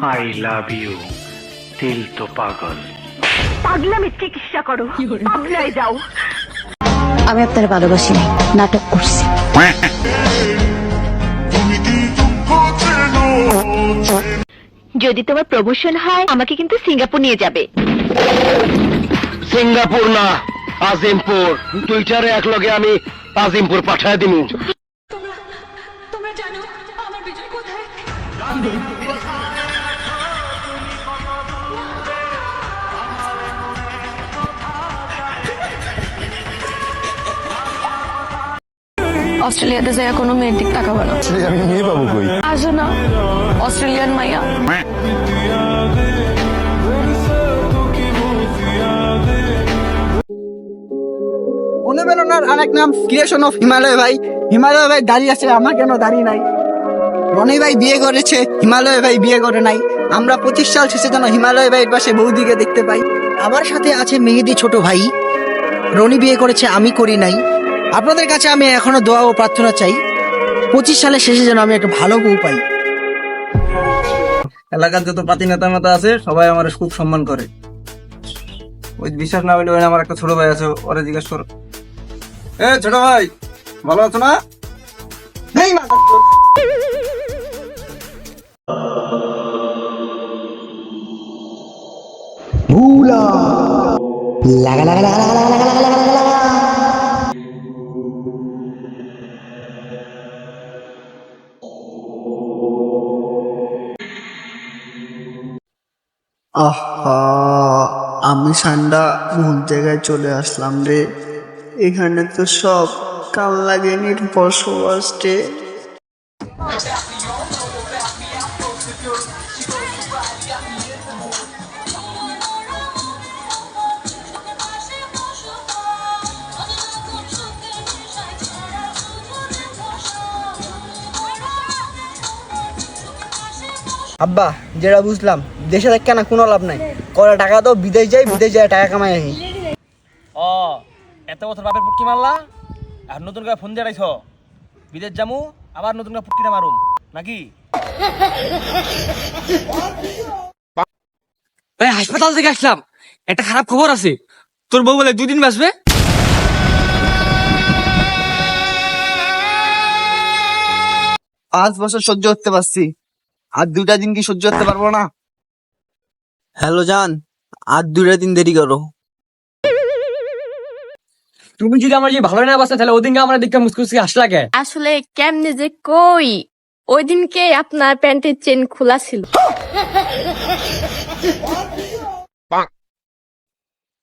I love you দিল তো পাগল পাগলামি চিকিৎসা করো। পাগলায় যাও। আমি আপনার ভালোবাসি নাই নাটক করছি। যদি তোমার প্রমোশন হয় আমাকে কিন্তু সিঙ্গাপুর নিয়ে যাবে। সিঙ্গাপুর না আজিমপুর। টুইটারে এক লগে আমি আজিমপুর পাঠায় দিমু। তোমরা জানো আমার বিজয় কোথায়? অস্ট্রেলিয়াতে যায় কোনো মেয়ের দিক তাকাবো না। আমি মেয়ে পাবো কই? আসো না। অস্ট্রেলিয়ান মাইয়া। অনুপ্রেরণার আরেক নাম ক্রিয়েশন অফ হিমালয় ভাই। হিমালয় ভাই দাঁড়িয়ে আছে আমার কেন দাঁড়িয়ে নাই? রনি ভাই বিয়ে করেছে হিমালয় ভাই বিয়ে করে নাই। আমরা পঁচিশ সাল শেষে যেন হিমালয় ভাইয়ের পাশে বৌদিকে দেখতে পাই। আমার সাথে আছে মেহেদি ছোট ভাই। রনি বিয়ে করেছে আমি করি নাই। আপনাদের কাছে আমি এখনও দোয়া ও প্রার্থনা চাই পঁচিশ সালের শেষে যেন আমি একটা ভালো বউ পাই। এলাকার যত পাতি নেতা মাতা আছে সবাই আমার খুব সম্মান করে। ওই বিশ্বাস না হইলে ওই আমার একটা ছোট ভাই আছে ওরে জিজ্ঞেস কর। এ ছোট ভাই ভালো আছো না? লাগা লাগা লাগা লাগা লাগা লাগা আহা আমি সান্ডা ভুল জায়গায় চলে আসলাম রে। এখানে তো সব কাল লাগেনি বসবাস আব্বা যেটা বুঝলাম দেশে থাকা না কোনো লাভ নাই। করা টাকা তো বিদেশ যাই বিদেশ যায় টাকা কামাই আহি। ও এত বছর বাপের পুটকি মারলা আর নতুন করে ফোন দিয়ে বিদেশ যামু আবার নতুন করে পুটকিটা মারুম। নাকি? ভাই হাসপাতাল থেকে আসলাম। একটা খারাপ খবর আছে। তোর বউ বলে দুদিন বাঁচবে। পাঁচ বছর সহ্য করতে পারছি। আর দুটা দিন কি সহ্য করতে পারব না? হ্যালো জান আর দুটা দিন দেরি করো। তুমি যদি আমার যে ভালো না বাসা তাহলে ওদিনকে আমরা দেখে মুসকুসকে আসলা কে? আসলে কেমনে যে কই? ওই দিনকে আপনার প্যান্টের চেন খোলা ছিল।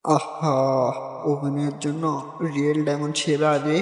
আহা ওভেনের জন্য রিয়েল ডায়মন্ড সেরা রে